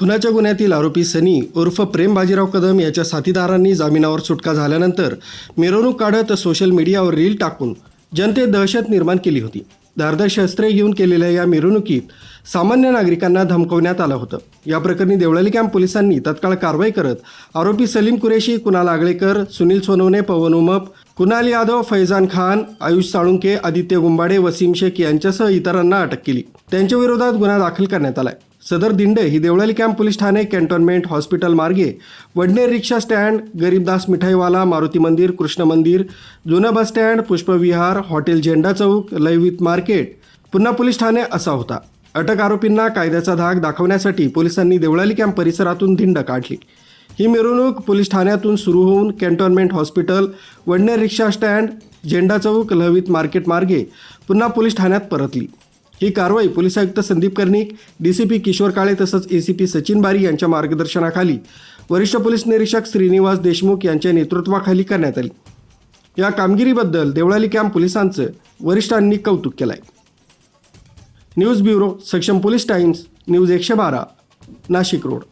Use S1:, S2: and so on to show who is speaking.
S1: खुनाच्या गुन्ह्यातील आरोपी सनी उर्फ प्रेम बाजीराव कदम याच्या साथीदारांनी जामिनावर सुटका झाल्यानंतर मिरवणूक काढत सोशल मीडियावर रील टाकून जनतेत दहशत निर्माण केली होती. धारदार शस्त्रे घेऊन केलेल्या या मिरवणुकीत सामान्य नागरिकांना धमकवण्यात आलं होतं. या प्रकरणी देवळाली कॅम्प पोलिसांनी तत्काळ कारवाई करत आरोपी सलीम कुरेशी कुणाल आगळेकर सुनील सोनवणे पवन उमप कुणाल यादव फैजान खान आयुष साळुंके आदित्य गुंबाडे वसीम शेख यांच्यासह इतरांना अटक केली. त्यांच्या विरोधात गुन्हा दाखल करण्यात आलाय. सदर दिंडे ही देवळाली कॅम्प पोलीस ठाणे कॅन्टोन्मेंट हॉस्पिटल मार्गे वडनेर रिक्षा स्टँड गरीबदास मिठाईवाला मारुती मंदिर कृष्ण मंदिर जुनं bus stand Pushpavihar hotel Zenda Chowk लयवित market. पुन्हा पोलीस ठाणे असा होता. अटक आरोपींना कायद्याचा धाक दाखवण्यासाठी पोलिसांनी देवळाली कॅम्प परिसरातून धिंड काढली. ही मिरवणूक पोलीस ठाण्यातून सुरू होऊन cantonment hospital Wadner rickshaw stand Zenda Chowk Lahavit market मार्गे पुन्हा पोलीस ठाण्यात परतली. ही कारवाई पोलीस आयुक्त Sandeep Karnik D C P Kishor Kale तसंच ए सी पी सचिन बारी यांच्या मार्गदर्शनाखाली वरिष्ठ पोलीस निरीक्षक श्रीनिवास देशमुख यांच्या नेतृत्वाखाली करण्यात आली. या कामगिरीबद्दल देवळाली कॅम्प पोलिसांचं वरिष्ठांनी कौतुक केलं आहे news bureau Saksham police times news एकशे बारा नाशिक रोड.